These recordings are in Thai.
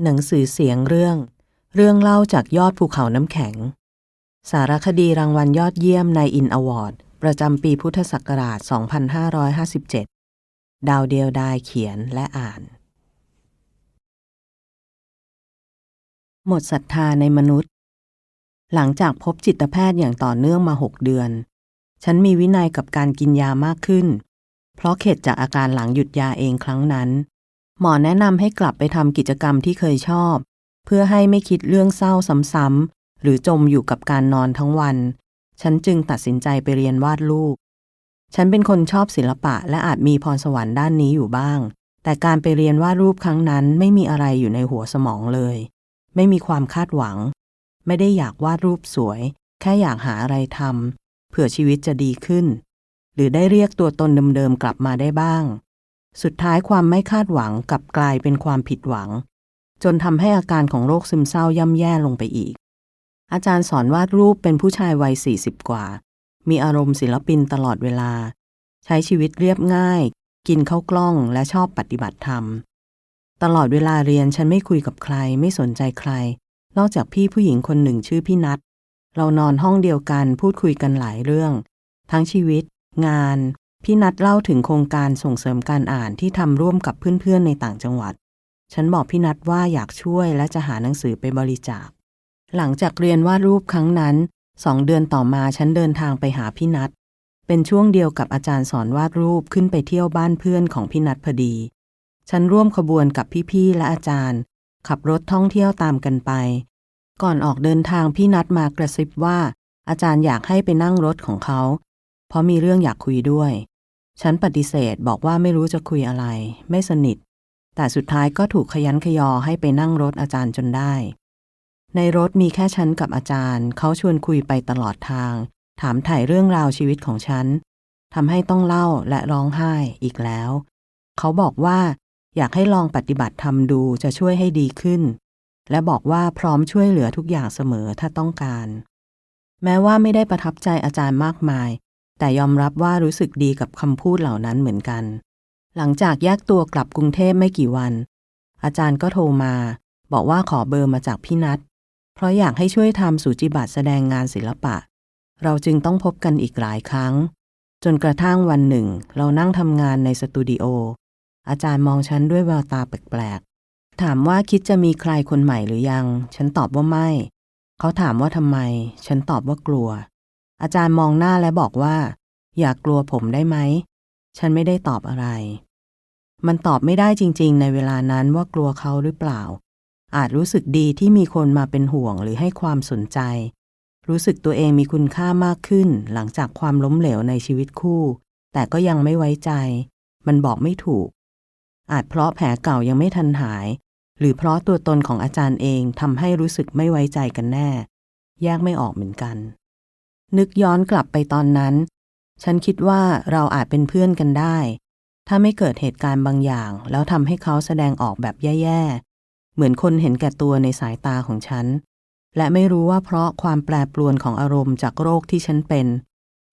หนังสือเสียงเรื่อง เรื่องเล่าจากยอดภูเขาน้ำแข็ง สารคดีรางวัลยอดเยี่ยมในอินอวอร์ด ประจำปีพุทธศักราช 2557 ดาวเดียวดายเขียนและอ่าน หมดศรัทธาในมนุษย์ หลังจากพบจิตแพทย์อย่างต่อเนื่องมาหกเดือน ฉันมีวินัยกับการกินยามากขึ้น เพราะเข็ดจากอาการหลังหยุดยาเองครั้งนั้น หมอแนะนำให้กลับไปทำกิจกรรมที่เคยชอบ เพื่อให้ไม่คิดเรื่องเศร้าซ้ำๆหรือจมอยู่กับการนอนทั้งวัน ฉันจึงตัดสินใจไปเรียนวาดรูป ฉันเป็นคนชอบศิลปะและอาจมีพรสวรรค์ด้านนี้อยู่บ้าง แต่การไปเรียนวาดรูปครั้งนั้นไม่มีอะไรอยู่ในหัวสมองเลย ไม่มีความคาดหวัง ไม่ได้อยากวาดรูปสวย แค่อยากหาอะไรทำเผื่อชีวิตจะดีขึ้น หรือได้เรียกตัวตนเดิมๆกลับมาได้บ้าง สุดท้ายความไม่คาดหวังกลับกลายเป็นความผิดหวัง จนทำให้อาการของโรคซึมเศร้าย่ำแย่ลงไปอีก อาจารย์สอนวาดรูปเป็นผู้ชายวัย 40 กว่า มีอารมณ์ศิลปินตลอดเวลา ใช้ชีวิตเรียบง่าย กินข้าวกล้องและชอบปฏิบัติธรรม ตลอดเวลาเรียนฉันไม่คุยกับใครไม่สนใจใคร นอกจากพี่ผู้หญิงคนหนึ่งชื่อพี่นัทเรานอนห้องเดียวกันพูดคุยกันหลายเรื่อง ทั้งชีวิต งาน พี่นัดเล่าถึงโครงการส่งเสริมการอ่านที่ทำร่วมกับเพื่อนๆในต่างจังหวัด ฉันบอกพี่นัดว่าอยากช่วยและจะหาหนังสือไปบริจาค หลังจากเรียนวาดรูปครั้งนั้นสองเดือนต่อมาฉันเดินทางไปหาพี่นัด เป็นช่วงเดียวกับอาจารย์สอนวาดรูปขึ้นไปเที่ยวบ้านเพื่อนของพี่นัดพอดี ฉันร่วมขบวนกับพี่ๆและอาจารย์ ขับรถท่องเที่ยวตามกันไป ก่อนออกเดินทางพี่นัดมากระซิบว่า อาจารย์อยากให้ไปนั่งรถของเขา เพราะมีเรื่องอยากคุยด้วย ฉันปฏิเสธบอกว่าไม่รู้จะคุยอะไร ไม่สนิท แต่สุดท้ายก็ถูกขยันขยอให้ไปนั่งรถอาจารย์จนได้ ในรถมีแค่ฉันกับอาจารย์ เขาชวนคุยไปตลอดทาง ถามถ่ายเรื่องราวชีวิตของฉันทำให้ต้องเล่าและร้องไห้อีกแล้ว เขาบอกว่า อยากให้ลองปฏิบัติทำดูจะช่วยให้ดีขึ้น และบอกว่าพร้อมช่วยเหลือทุกอย่างเสมอถ้าต้องการ แม้ว่าไม่ได้ประทับใจอาจารย์มากมาย แต่ยอมรับว่ารู้สึกดีกับคำพูดเหล่านั้นเหมือนกัน หลังจากแยกตัวกลับกรุงเทพไม่กี่วัน อาจารย์ก็โทรมา บอกว่าขอเบอร์มาจากพี่นัทเพราะอยากให้ช่วยทำสูจิบัตรแสดงงานศิลปะ เราจึงต้องพบกันอีกหลายครั้ง จนกระทั่งวันหนึ่ง เรานั่งทำงานในสตูดิโอ อาจารย์มองฉันด้วยแววตาแปลกๆ ถามว่าคิดจะมีใครคนใหม่หรือยัง ฉันตอบว่าไม่ เขาถามว่าทำไม ฉันตอบว่ากลัว อาจารย์มองหน้าและบอกว่า อย่ากกลัวผมได้ไหม ฉันไม่ได้ตอบอะไร มันตอบไม่ได้จริง ๆ ในเวลานั้นว่ากลัวเขาหรือเปล่า อาจรู้สึกดีที่มีคนมาเป็นห่วงหรือให้ความสนใจ รู้สึกตัวเองมีคุณค่ามากขึ้นหลังจากความล้มเหลวในชีวิตคู่ แต่ก็ยังไม่ไว้ใจ มันบอกไม่ถูก อาจเพราะแผลเก่ายังไม่ทันหาย หรือเพราะตัวตนของอาจารย์เองทำให้รู้สึกไม่ไว้ใจกันแน่ แยกไม่ออกเหมือนกัน นึกย้อนกลับไปตอนนั้น ฉันคิดว่าเราอาจเป็นเพื่อนกันได้ ถ้าไม่เกิดเหตุการณ์บางอย่าง แล้วทำให้เขาแสดงออกแบบแย่ๆ เหมือนคนเห็นแก่ตัวในสายตาของฉัน และไม่รู้ว่าเพราะความแปรปรวนของอารมณ์จากโรคที่ฉันเป็น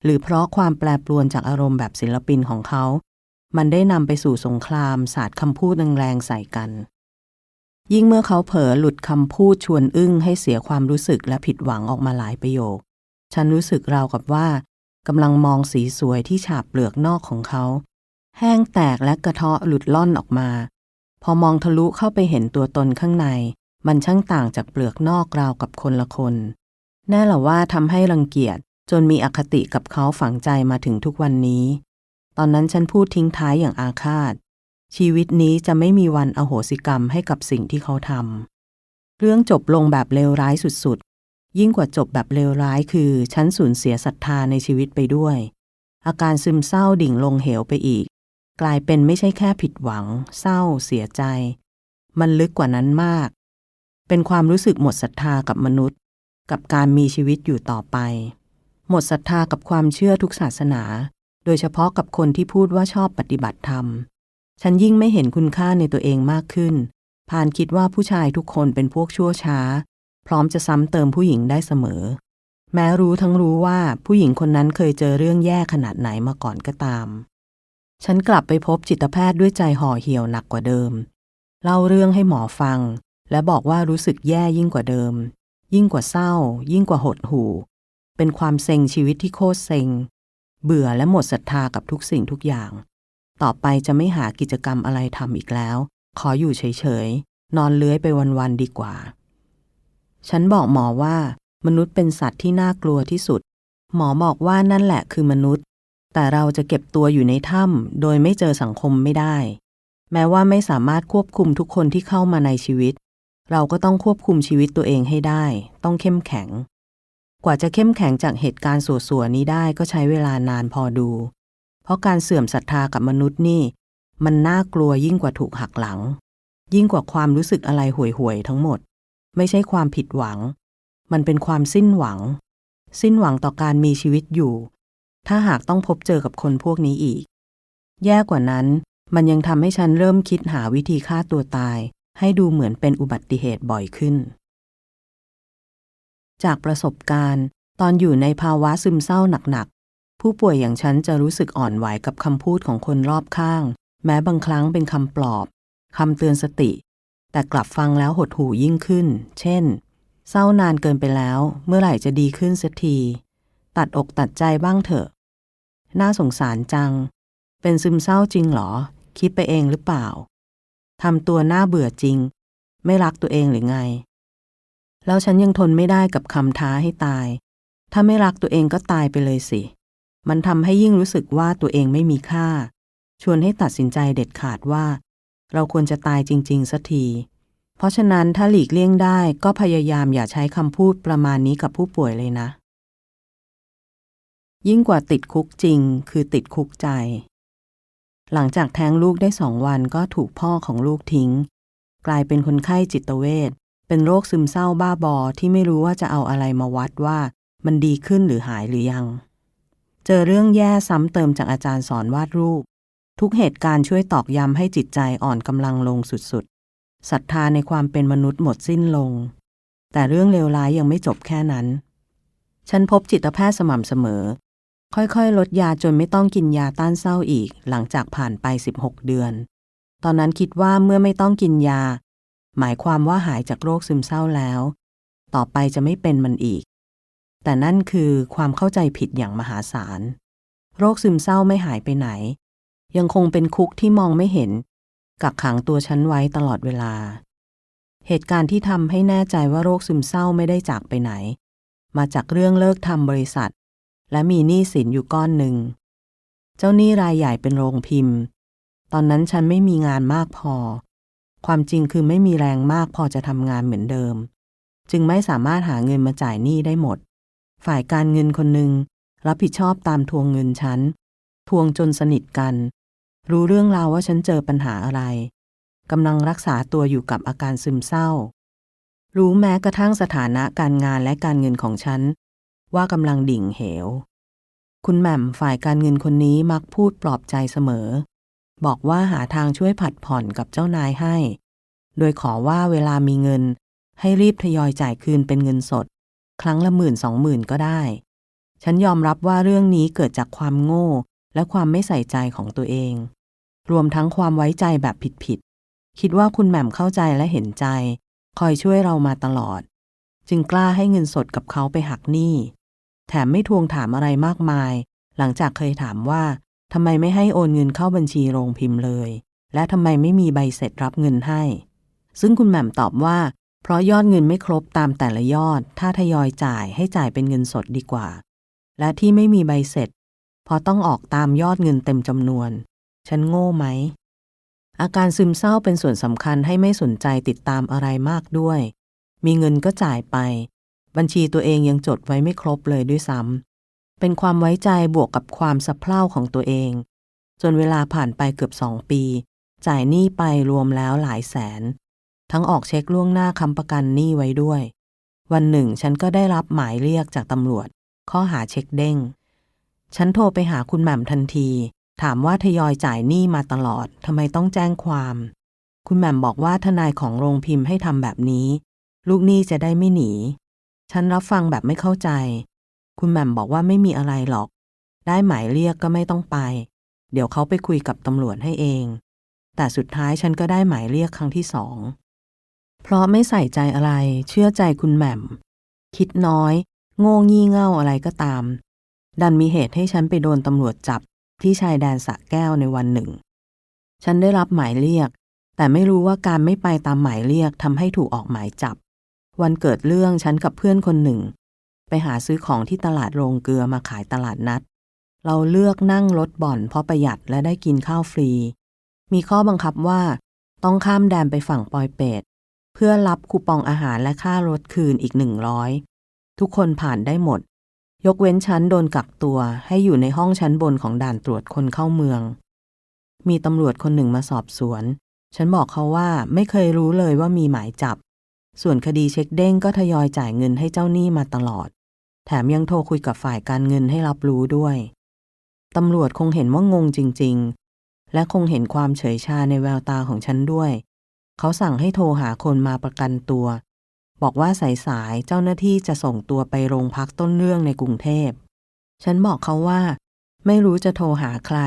หรือเพราะความแปรปรวนจากอารมณ์แบบศิลปินของเขา มันได้นำไปสู่สงครามศาสตร์คำพูดแรงๆใส่กันยิ่งเมื่อเขาเผลอหลุดคำพูดชวนอึ้งให้เสียความรู้สึกและผิดหวังออกมาหลายประโยค ฉันรู้สึกราวกับว่ากำลังมองสีสวยที่ฉาบเปลือกนอกของเขา แห้งแตกและกระเทาะหลุดล่อนออกมา พอมองทะลุเข้าไปเห็นตัวตนข้างใน มันช่างต่างจากเปลือกนอกราวกับคนละคน แน่ละว่าทำให้รังเกียจจนมีอคติกับเขาฝังใจมาถึงทุกวันนี้ ตอนนั้นฉันพูดทิ้งท้ายอย่างอาฆาต ชีวิตนี้จะไม่มีวันอโหสิกรรมให้กับสิ่งที่เขาทำเรื่องจบลงแบบเลวร้ายสุด ยิ่งกว่าจบแบบเลวร้ายคือฉันสูญเสียศรัทธาในชีวิตไปด้วย อาการซึมเศร้าดิ่งลงเหวไปอีก กลายเป็นไม่ใช่แค่ผิดหวัง เศร้า เสียใจ มันลึกกว่านั้นมาก เป็นความรู้สึกหมดศรัทธากับมนุษย์ กับการมีชีวิตอยู่ต่อไป หมดศรัทธากับความเชื่อทุกศาสนา โดยเฉพาะกับคนที่พูดว่าชอบปฏิบัติธรรม ฉันยิ่งไม่เห็นคุณค่าในตัวเองมากขึ้นพานคิดว่าผู้ชายทุกคนเป็นพวกชั่วช้า พร้อมจะซ้ำเติมผู้หญิงได้เสมอ แม้รู้ทั้งรู้ว่าผู้หญิงคนนั้นเคยเจอเรื่องแย่ขนาดไหนมาก่อนก็ตาม ฉันกลับไปพบจิตแพทย์ด้วยใจห่อเหี่ยวหนักกว่าเดิม เล่าเรื่องให้หมอฟัง และบอกว่ารู้สึกแย่ยิ่งกว่าเดิม ยิ่งกว่าเศร้า ยิ่งกว่าหดหู่ เป็นความเซ็งชีวิตที่โคตรเซ็ง เบื่อและหมดศรัทธากับทุกสิ่งทุกอย่าง ต่อไปจะไม่หากิจกรรมอะไรทำอีกแล้ว ขออยู่เฉยๆนอนเลื้อยไปวันๆดีกว่า ฉันบอกหมอว่า มนุษย์เป็นสัตว์ที่น่ากลัวที่สุด หมอบอกว่านั่นแหละคือมนุษย์ แต่เราจะเก็บตัวอยู่ในถ้ำโดยไม่เจอสังคมไม่ได้ แม้ว่าไม่สามารถควบคุมทุกคนที่เข้ามาในชีวิต เราก็ต้องควบคุมชีวิตตัวเองให้ได้ ต้องเข้มแข็ง กว่าจะเข้มแข็งจากเหตุการณ์สัวๆนี้ได้ก็ใช้เวลานานพอดู เพราะการเสื่อมศรัทธากับมนุษย์นี่ มันน่ากลัวยิ่งกว่าถูกหักหลัง ยิ่งกว่าความรู้สึกอะไรห่วยๆทั้งหมด ไม่ใช่ความผิดหวัง มันเป็นความสิ้นหวัง สิ้นหวังต่อการมีชีวิตอยู่ ถ้าหากต้องพบเจอกับคนพวกนี้อีก แย่กว่านั้น มันยังทำให้ฉันเริ่มคิดหาวิธีฆ่าตัวตาย ให้ดูเหมือนเป็นอุบัติเหตุบ่อยขึ้น จากประสบการณ์ ตอนอยู่ในภาวะซึมเศร้าหนักๆ ผู้ป่วยอย่างฉันจะรู้สึกอ่อนไหวกับคำพูดของคนรอบข้าง แม้บางครั้งเป็นคำปลอบคำเตือนสติ แต่กลับฟังแล้วหดหู่ยิ่งขึ้น เช่น เศร้านานเกินไปแล้ว เมื่อไหร่จะดีขึ้นสักที ตัดอกตัดใจบ้างเถอะ น่าสงสารจัง เป็นซึมเศร้าจริงหรอ คิดไปเองหรือเปล่า ทำตัวน่าเบื่อจริง ไม่รักตัวเองหรือไง แล้วฉันยังทนไม่ได้กับคำท้าให้ตาย ถ้าไม่รักตัวเองก็ตายไปเลยสิ มันทำให้ยิ่งรู้สึกว่าตัวเองไม่มีค่า ชวนให้ตัดสินใจเด็ดขาดว่า เราควรจะตายจริง ๆสักที เพราะฉะนั้นถ้าหลีกเลี่ยงได้ก็พยายามอย่าใช้คำพูดประมาณนี้กับผู้ป่วยเลยนะ ยิ่งกว่าติดคุกจริง คือติดคุกใจ หลังจากแท้งลูกได้สองวันก็ถูกพ่อของลูกทิ้ง กลายเป็นคนไข้จิตเวชเป็นโรคซึมเศร้าบ้าบอที่ไม่รู้ว่าจะเอาอะไรมาวัดว่า มันดีขึ้นหรือหายหรือยัง เจอเรื่องแย่ซ้ำเติมจากอาจารย์สอนวาดรูป ทุกเหตุการณ์ช่วยตอกย้ำให้จิตใจอ่อนกำลังลงสุดๆศรัทธาในความเป็นมนุษย์หมดสิ้นลง แต่เรื่องเลวร้ายยังไม่จบแค่นั้น ฉันพบจิตแพทย์สม่ำเสมอ ค่อยๆ ลดยาจนไม่ต้องกินยาต้านเศร้าอีก หลังจากผ่านไป 16 เดือน ตอนนั้นคิดว่าเมื่อไม่ต้องกินยา หมายความว่าหายจากโรคซึมเศร้าแล้ว ต่อไปจะไม่เป็นมันอีก แต่นั่นคือความเข้าใจผิดอย่างมหาศาลโรคซึมเศร้าไม่หายไปไหน ยังคงเป็นคุกที่มองไม่เห็น กักขังตัวฉันไว้ตลอดเวลา เหตุการณ์ที่ทำให้แน่ใจว่าโรคซึมเศร้าไม่ได้จากไปไหน มาจากเรื่องเลิกทำบริษัท และมีหนี้สินอยู่ก้อนหนึ่ง เจ้าหนี้รายใหญ่เป็นโรงพิมพ์ ตอนนั้นฉันไม่มีงานมากพอ ความจริงคือไม่มีแรงมากพอจะทำงานเหมือนเดิม จึงไม่สามารถหาเงินมาจ่ายหนี้ได้หมด ฝ่ายการเงินคนหนึ่งรับผิดชอบตามทวงเงินฉันทวงจนสนิทกัน รู้เรื่องราวว่าฉันเจอปัญหาอะไรกำลังรักษาตัวอยู่กับอาการซึมเศร้า รู้แม้กระทั่งสถานะการงานและการเงินของฉัน ว่ากำลังดิ่งเหว คุณแหม่มฝ่ายการเงินคนนี้มักพูดปลอบใจเสมอ บอกว่าหาทางช่วยผัดผ่อนกับเจ้านายให้ โดยขอว่าเวลามีเงิน ให้รีบทยอยจ่ายคืนเป็นเงินสด ครั้งละหมื่นสองหมื่นก็ได้ ฉันยอมรับว่าเรื่องนี้เกิดจากความโง่และความไม่ใส่ใจของตัวเอง รวมทั้งความไว้ใจแบบผิดๆ คิดว่าคุณแหม่มเข้าใจและเห็นใจ คอยช่วยเรามาตลอด จึงกล้าให้เงินสดกับเขาไปหักหนี้ แถมไม่ทวงถามอะไรมากมาย หลังจากเคยถามว่าทำไมไม่ให้โอนเงินเข้าบัญชีโรงพิมพ์เลย และทำไมไม่มีใบเสร็จรับเงินให้ ซึ่งคุณแหม่มตอบว่า เพราะยอดเงินไม่ครบตามแต่ละยอด ถ้าทยอยจ่ายให้จ่ายเป็นเงินสดดีกว่า และที่ไม่มีใบเสร็จ เพราะต้องออกตามยอดเงินเต็มจำนวน ฉันโง่ไหม อาการซึมเศร้าเป็นส่วนสำคัญให้ไม่สนใจติดตามอะไรมากด้วย มีเงินก็จ่ายไป บัญชีตัวเองยังจดไว้ไม่ครบเลยด้วยซ้ำเป็นความไว้ใจบวกกับความสะเพร่าของตัวเอง จนเวลาผ่านไปเกือบสองปี จ่ายหนี้ไปรวมแล้วหลายแสน ทั้งออกเช็คล่วงหน้าค้ำประกันหนี้ไว้ด้วย วันหนึ่งฉันก็ได้รับหมายเรียกจากตำรวจ ข้อหาเช็คเด้งฉันโทรไปหาคุณแหม่มทันที ถามว่าทยอยจ่ายหนี้มาตลอดทำไมต้องแจ้งความ คุณแหม่มบอกว่าทนายของโรงพิมพ์ให้ทำแบบนี้ ลูกหนี้จะได้ไม่หนี ฉันรับฟังแบบไม่เข้าใจ คุณแหม่มบอกว่าไม่มีอะไรหรอก ได้หมายเรียกก็ไม่ต้องไป เดี๋ยวเขาไปคุยกับตำรวจให้เอง แต่สุดท้ายฉันก็ได้หมายเรียกครั้งที่สอง เพราะไม่ใส่ใจอะไร เชื่อใจคุณแหม่ม คิดน้อย โง่งี่เง่าอะไรก็ตาม ดันมีเหตุให้ฉันไปโดนตำรวจจับ ที่ชายแดนสะแก้วในวันหนึ่ง ฉันได้รับหมายเรียก แต่ไม่รู้ว่าการไม่ไปตามหมายเรียกทำให้ถูกออกหมายจับ วันเกิดเรื่องฉันกับเพื่อนคนหนึ่ง ไปหาซื้อของที่ตลาดโรงเกลือมาขายตลาดนัด เราเลือกนั่งรถบ่อนเพราะประหยัดและได้กินข้าวฟรี มีข้อบังคับว่า ต้องข้ามแดนไปฝั่งปอยเปตเพื่อรับคูปองอาหารและค่ารถคืนอีกหนึ่งร้อยทุกคนผ่านได้หมด ยกเว้นฉันโดนกักตัวให้อยู่ในห้องชั้นบนของด่านตรวจคนเข้าเมือง มีตำรวจคนหนึ่งมาสอบสวน ฉันบอกเขาว่าไม่เคยรู้เลยว่ามีหมายจับ ส่วนคดีเช็คเด้งก็ทยอยจ่ายเงินให้เจ้าหนี้มาตลอด แถมยังโทรคุยกับฝ่ายการเงินให้รับรู้ด้วย ตำรวจคงเห็นว่างงจริง ๆ และคงเห็นความเฉยชาในแววตาของฉันด้วย เขาสั่งให้โทรหาคนมาประกันตัว บอกว่าสายๆเจ้าหน้าที่จะส่งตัวไปโรงพักต้นเรื่องในกรุงเทพ ฉันบอกเขาว่า ไม่รู้จะโทรหาใคร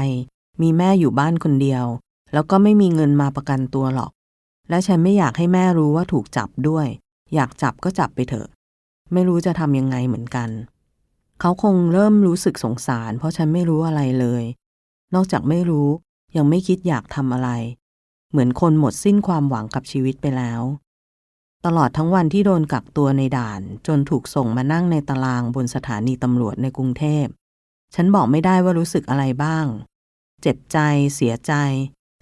มีแม่อยู่บ้านคนเดียว แล้วก็ไม่มีเงินมาประกันตัวหรอก และฉันไม่อยากให้แม่รู้ว่าถูกจับด้วย อยากจับก็จับไปเถอะ ไม่รู้จะทำยังไงเหมือนกัน เขาคงเริ่มรู้สึกสงสาร เพราะฉันไม่รู้อะไรเลย นอกจากไม่รู้ยังไม่คิดอยากทำอะไร เหมือนคนหมดสิ้นความหวังกับชีวิตไปแล้ว ตลอดทั้งวันที่โดนกักตัวในด่าน จนถูกส่งมานั่งในตารางบนสถานีตำรวจในกรุงเทพ ฉันบอกไม่ได้ว่ารู้สึกอะไรบ้าง เจ็บใจ เสียใจ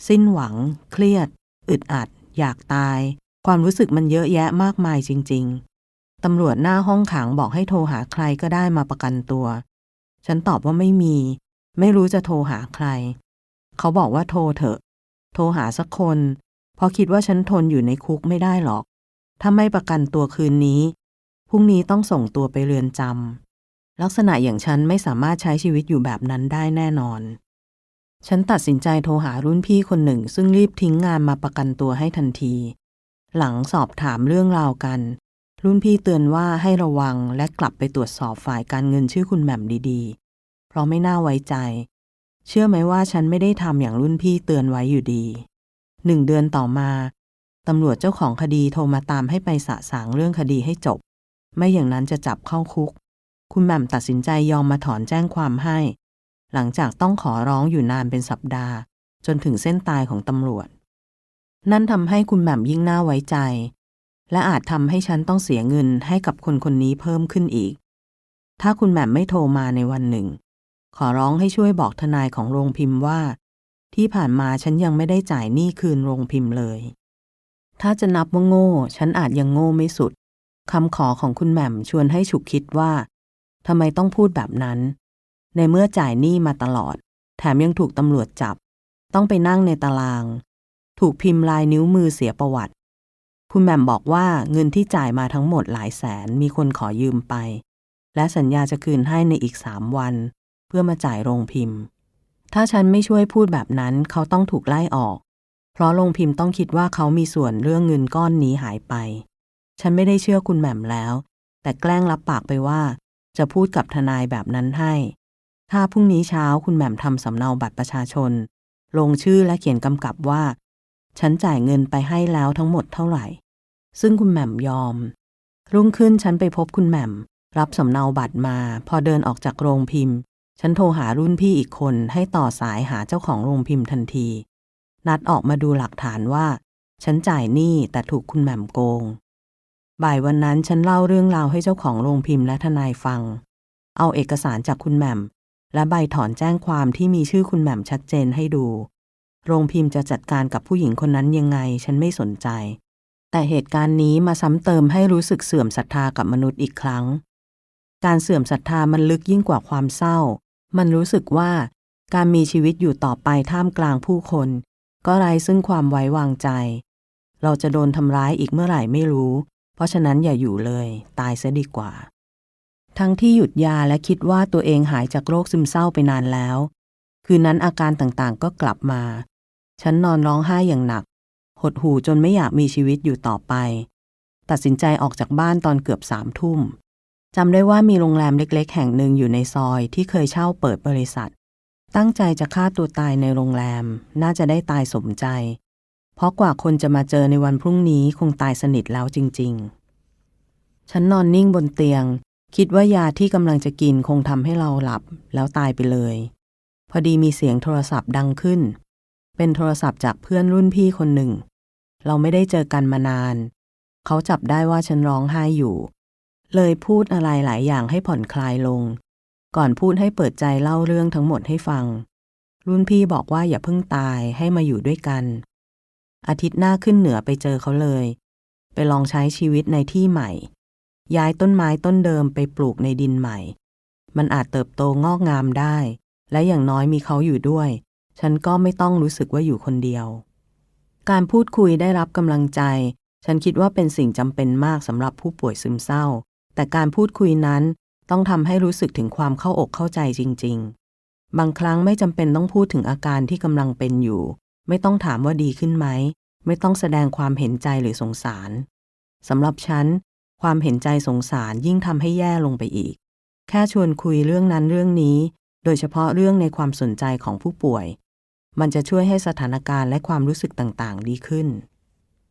สิ้นหวัง เครียด อึดอัด อยากตาย ความรู้สึกมันเยอะแยะมากมายจริง ๆ ตำรวจหน้าห้องขังบอกให้โทรหาใครก็ได้มาประกันตัว ฉันตอบว่าไม่มี ไม่รู้จะโทรหาใคร เขาบอกว่าโทรเถอะ โทรหาสักคน เพราะคิดว่าฉันทนอยู่ในคุกไม่ได้หรอก ถ้าไม่ประกันตัวคืนนี้ พรุ่งนี้ต้องส่งตัวไปเรือนจำ ลักษณะอย่างฉันไม่สามารถใช้ชีวิตอยู่แบบนั้นได้แน่นอน ฉันตัดสินใจโทรหารุ่นพี่คนหนึ่ง ซึ่งรีบทิ้งงานมาประกันตัวให้ทันที หลังสอบถามเรื่องราวกัน รุ่นพี่เตือนว่าให้ระวังและกลับไปตรวจสอบฝ่ายการเงินชื่อคุณแหม่มดีๆ เพราะไม่น่าไว้ใจ เชื่อไหมว่าฉันไม่ได้ทำอย่างรุ่นพี่เตือนไว้อยู่ดีหนึ่งเดือนต่อมา ตำรวจเจ้าของคดีโทรมาตามให้ไปสะสางเรื่องคดีให้จบ ไม่อย่างนั้นจะจับเข้าคุก คุณแหม่มตัดสินใจยอมมาถอนแจ้งความให้ หลังจากต้องขอร้องอยู่นานเป็นสัปดาห์ จนถึงเส้นตายของตำรวจ นั่นทำให้คุณแหม่มยิ่งน่าไว้ใจ และอาจทำให้ฉันต้องเสียเงินให้กับคนคนนี้เพิ่มขึ้นอีก ถ้าคุณแหม่มไม่โทรมาในวันหนึ่ง ขอร้องให้ช่วยบอกทนายของโรงพิมพ์ว่า ที่ผ่านมาฉันยังไม่ได้จ่ายหนี้คืนโรงพิมพ์เลย ถ้าจะนับว่าโง่ ฉันอาจยังโง่ไม่สุดคำขอของคุณแหม่มชวนให้ฉุกคิดว่าทำไมต้องพูดแบบนั้น ในเมื่อจ่ายหนี้มาตลอด แถมยังถูกตำรวจจับ ต้องไปนั่งในตาราง ถูกพิมพ์ลายนิ้วมือเสียประวัติ คุณแหม่มบอกว่าเงินที่จ่ายมาทั้งหมดหลายแสนมีคนขอยืมไป และสัญญาจะคืนให้ในอีกสามวัน เพื่อมาจ่ายโรงพิมพ์ ถ้าฉันไม่ช่วยพูดแบบนั้นเขาต้องถูกไล่ออก ราะโรงพิมพ์ต้องคิดว่าเขามีส่วนเรื่องเงินก้อนนี้หายไป ฉันไม่ได้เชื่อคุณแหม่มแล้ว แต่แกล้งรับปากไปว่า จะพูดกับทนายแบบนั้นให้ ถ้าพรุ่งนี้เช้าคุณแหม่มทำสำเนาบัตรประชาชน ลงชื่อและเขียนกำกับว่า ฉันจ่ายเงินไปให้แล้วทั้งหมดเท่าไหร่ ซึ่งคุณแหม่มยอม รุ่งขึ้นฉันไปพบคุณแหม่ม รับสำเนาบัตรมา พอเดินออกจากโรงพิมพ์ ฉันโทรหารุ่นพี่อีกคนให้ต่อสายหาเจ้าของโรงพิมพ์ทันที นัดออกมาดูหลักฐานว่า ฉันจ่ายหนี้แต่ถูกคุณแหม่มโกง บ่ายวันนั้นฉันเล่าเรื่องราวให้เจ้าของโรงพิมพ์และทนายฟัง เอาเอกสารจากคุณแหม่ม และใบถอนแจ้งความที่มีชื่อคุณแหม่มชัดเจนให้ดู โรงพิมพ์จะจัดการกับผู้หญิงคนนั้นยังไง ฉันไม่สนใจ แต่เหตุการณ์นี้มาซ้ำเติมให้รู้สึกเสื่อมศรัทธากับมนุษย์อีกครั้ง การเสื่อมศรัทธามันลึกยิ่งกว่าความเศร้า มันรู้สึกว่าการมีชีวิตอยู่ต่อไปท่ามกลางผู้คน ก็ไร้ซึ่งความไว้วางใจ เราจะโดนทำร้ายอีกเมื่อไหร่ไม่รู้ เพราะฉะนั้นอย่าอยู่เลย ตายซะดีกว่า ทั้งที่หยุดยาและคิดว่าตัวเองหายจากโรคซึมเศร้าไปนานแล้ว คืนนั้นอาการต่างๆก็กลับมา ฉันนอนร้องไห้อย่างหนัก หดหู่จนไม่อยากมีชีวิตอยู่ต่อไป ตัดสินใจออกจากบ้านตอนเกือบสามทุ่มจำได้ว่ามีโรงแรมเล็ก ๆ แห่งหนึ่งอยู่ในซอยที่เคยเช่าเปิดบริษัท ตั้งใจจะฆ่าตัวตายในโรงแรม น่าจะได้ตายสมใจ เพราะกว่าคนจะมาเจอในวันพรุ่งนี้คงตายสนิทแล้วจริง ๆ ฉันนอนนิ่งบนเตียง คิดว่ายาที่กำลังจะกินคงทำให้เราหลับแล้วตายไปเลย พอดีมีเสียงโทรศัพท์ดังขึ้น เป็นโทรศัพท์จากเพื่อนรุ่นพี่คนหนึ่ง เราไม่ได้เจอกันมานาน เขาจับได้ว่าฉันร้องไห้อยู่ เลยพูดอะไรหลายอย่างให้ผ่อนคลายลง ก่อนพูดให้เปิดใจเล่าเรื่องทั้งหมดให้ฟัง รุ่นพี่บอกว่าอย่าเพิ่งตายให้มาอยู่ด้วยกัน อาทิตย์หน้าขึ้นเหนือไปเจอเขาเลย ไปลองใช้ชีวิตในที่ใหม่ ย้ายต้นไม้ต้นเดิมไปปลูกในดินใหม่ มันอาจเติบโตงอกงามได้ และอย่างน้อยมีเขาอยู่ด้วย ฉันก็ไม่ต้องรู้สึกว่าอยู่คนเดียว การพูดคุยได้รับกำลังใจ ฉันคิดว่าเป็นสิ่งจำเป็นมากสำหรับผู้ป่วยซึมเศร้า แต่การพูดคุยนั้น ต้องทำให้รู้สึกถึงความเข้าอกเข้าใจจริง ๆ บางครั้งไม่จำเป็นต้องพูดถึงอาการที่กำลังเป็นอยู่ ไม่ต้องถามว่าดีขึ้นไหม ไม่ต้องแสดงความเห็นใจหรือสงสารสำหรับฉัน ความเห็นใจสงสารยิ่งทำให้แย่ลงไปอีก แค่ชวนคุยเรื่องนั้นเรื่องนี้ โดยเฉพาะเรื่องในความสนใจของผู้ป่วย มันจะช่วยให้สถานการณ์และความรู้สึกต่างๆ ดีขึ้น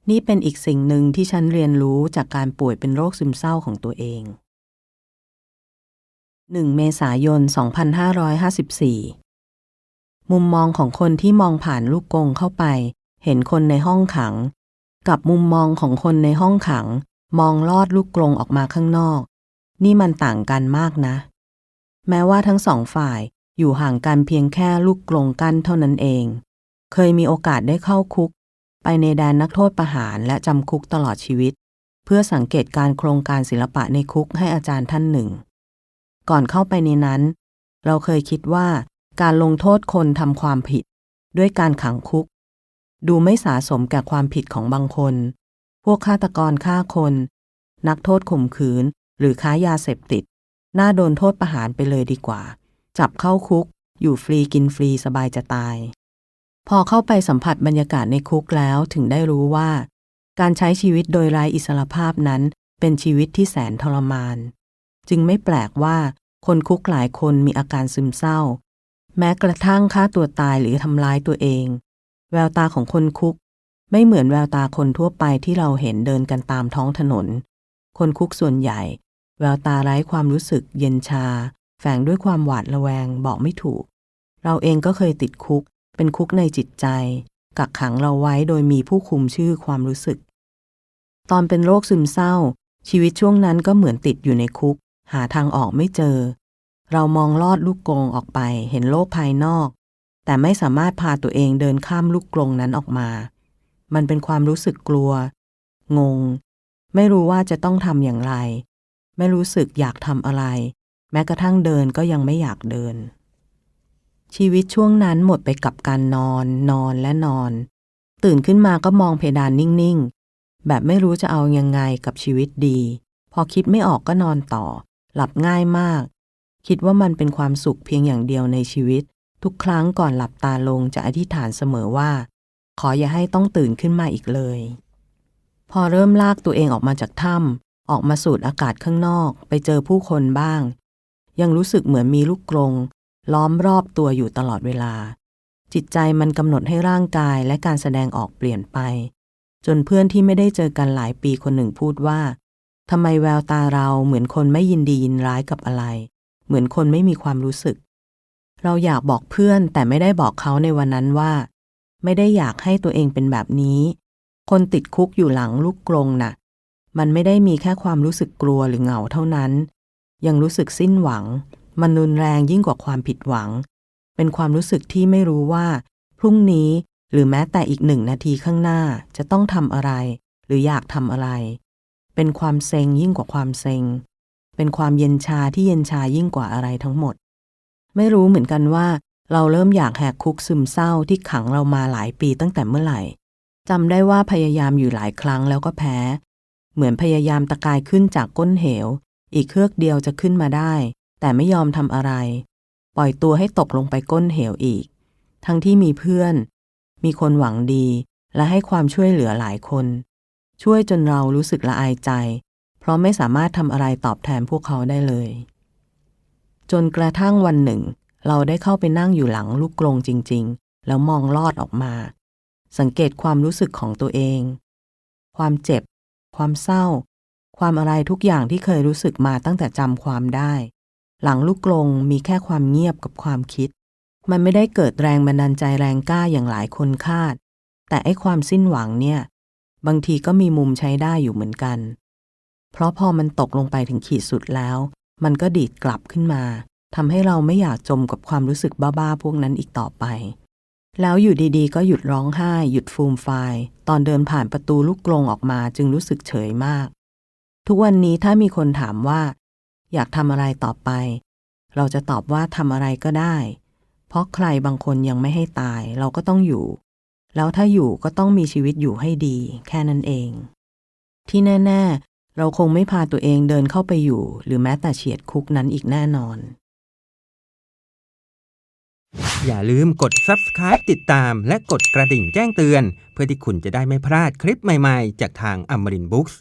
นี่เป็นอีกสิ่งหนึ่งที่ฉันเรียนรู้จากการป่วยเป็นโรคซึมเศร้าของตัวเอง 1 เมษายน 2554 มุมมองของคนที่มองผ่านลูกกงเข้าไป เห็นคนในห้องขัง กับมุมมองของคนในห้องขัง มองลอดลูกกรงออกมาข้างนอก นี่มันต่างกันมากนะ แม้ว่าทั้งสองฝ่ายอยู่ห่างกันเพียงแค่ลูกกรงกั้นเท่านั้นเอง เคยมีโอกาสได้เข้าคุก ไปในแดนนักโทษประหารและจำคุกตลอดชีวิต เพื่อสังเกตการโครงการศิลปะในคุกให้อาจารย์ท่านหนึ่ง ก่อนเข้าไปในนั้น เราเคยคิดว่าการลงโทษคนทำความผิด ด้วยการขังคุก ดูไม่สาสมแก่ความผิดของบางคน พวกฆาตกรฆ่าคน นักโทษข่มขืน หรือค้ายาเสพติด น่าโดนโทษประหารไปเลยดีกว่า จับเข้าคุก อยู่ฟรีกินฟรีสบายจะตาย พอเข้าไปสัมผัสบรรยากาศในคุกแล้วถึงได้รู้ว่า การใช้ชีวิตโดยไร้อิสรภาพนั้นเป็นชีวิตที่แสนทรมาน จึงไม่แปลกว่า คนคุกหลายคนมีอาการซึมเศร้า แม้กระทั่งฆ่าตัวตายหรือทำร้ายตัวเอง แววตาของคนคุก ไม่เหมือนแววตาคนทั่วไปที่เราเห็นเดินกันตามท้องถนน คนคุกส่วนใหญ่ แววตาไร้ความรู้สึกเย็นชา แฝงด้วยความหวาดระแวงบอกไม่ถูก เราเองก็เคยติดคุก เป็นคุกในจิตใจ กักขังเราไว้โดยมีผู้คุมชื่อความรู้สึก ตอนเป็นโรคซึมเศร้า ชีวิตช่วงนั้นก็เหมือนติดอยู่ในคุก หาทางออกไม่เจอ เรามองลอดลูกกรงออกไปเห็นโลกภายนอก แต่ไม่สามารถพาตัวเองเดินข้ามลูกกรงนั้นออกมา มันเป็นความรู้สึกกลัว งง ไม่รู้ว่าจะต้องทำอย่างไร ไม่รู้สึกอยากทำอะไร แม้กระทั่งเดินก็ยังไม่อยากเดิน ชีวิตช่วงนั้นหมดไปกับการนอน นอนและนอน ตื่นขึ้นมาก็มองเพดานนิ่งๆแบบไม่รู้จะเอายังไงกับชีวิตดี พอคิดไม่ออกก็นอนต่อ หลับง่ายมาก คิดว่ามันเป็นความสุขเพียงอย่างเดียวในชีวิต ทุกครั้งก่อนหลับตาลงจะอธิษฐานเสมอว่า ขออย่าให้ต้องตื่นขึ้นมาอีกเลย พอเริ่มลากตัวเองออกมาจากถ้ำออกมาสูดอากาศข้างนอก ไปเจอผู้คนบ้าง ยังรู้สึกเหมือนมีลูกกรงล้อมรอบตัวอยู่ตลอดเวลา จิตใจมันกำหนดให้ร่างกายและการแสดงออกเปลี่ยนไป จนเพื่อนที่ไม่ได้เจอกันหลายปีคนหนึ่งพูดว่า ทำไมแววตาเราเหมือนคนไม่ยินดียินร้ายกับอะไร เหมือนคนไม่มีความรู้สึก เราอยากบอกเพื่อนแต่ไม่ได้บอกเขาในวันนั้นว่า ไม่ได้อยากให้ตัวเองเป็นแบบนี้ คนติดคุกอยู่หลังลูกกรงน่ะ มันไม่ได้มีแค่ความรู้สึกกลัวหรือเหงาเท่านั้น ยังรู้สึกสิ้นหวัง มันรุนแรงยิ่งกว่าความผิดหวัง เป็นความรู้สึกที่ไม่รู้ว่า พรุ่งนี้หรือแม้แต่อีกหนึ่งนาทีข้างหน้าจะต้องทำอะไร หรืออยากทำอะไร เป็นความเซ็งยิ่งกว่าความเซ็ง เป็นความเย็นชาที่เย็นชายิ่งกว่าอะไรทั้งหมด ไม่รู้เหมือนกันว่า เราเริ่มอยากแหกคุกซึมเศร้าที่ขังเรามาหลายปีตั้งแต่เมื่อไหร่จำได้ว่าพยายามอยู่หลายครั้งแล้วก็แพ้ เหมือนพยายามตะกายขึ้นจากก้นเหว อีกเครือกเดียวจะขึ้นมาได้ แต่ไม่ยอมทำอะไร ปล่อยตัวให้ตกลงไปก้นเหวอีก ทั้งที่มีเพื่อน มีคนหวังดีและให้ความช่วยเหลือหลายคน ช่วยจนเรารู้สึกละอายใจ เพราะไม่สามารถทำอะไรตอบแทนพวกเขาได้เลย จนกระทั่งวันหนึ่ง เราได้เข้าไปนั่งอยู่หลังลูกกรงจริง ๆ แล้วมองลอดออกมา สังเกตความรู้สึกของตัวเอง ความเจ็บ ความเศร้า ความอะไรทุกอย่างที่เคยรู้สึกมาตั้งแต่จำความได้ หลังลูกกลงมีแค่ความเงียบกับความคิด มันไม่ได้เกิดแรงบันดาลใจแรงกล้าอย่างหลายคนคาด แต่ไอ้ความสิ้นหวังเนี่ย บางทีก็มีมุมใช้ได้อยู่เหมือนกัน เพราะพอมันตกลงไปถึงขีดสุดแล้ว มันก็ดีดกลับขึ้นมาทำให้เราไม่อยากจมกับความรู้สึกบ้าๆพวกนั้นอีกต่อไป แล้วอยู่ดีๆ ก็หยุดร้องไห้ หยุดฟูมไฟตอนเดินผ่านประตูลูกกรงออกมาจึงรู้สึกเฉยมาก ทุกวันนี้ถ้ามีคนถามว่า อยากทำอะไรต่อไป เราจะตอบว่าทำอะไรก็ได้ เพราะใครบางคนยังไม่ให้ตายเราก็ต้องอยู่ แล้วถ้าอยู่ก็ต้องมีชีวิตอยู่ให้ดี แค่นั้นเอง ที่แน่ ๆ เราคงไม่พาตัวเองเดินเข้าไปอยู่ หรือแม้แต่เฉียดคุกนั้นอีกแน่นอน อย่าลืมกด subscribe ติดตามและกดกระดิ่งแจ้งเตือน เพื่อที่คุณจะได้ไม่พลาดคลิปใหม่ ๆ จากทางอมรินบุ๊กส์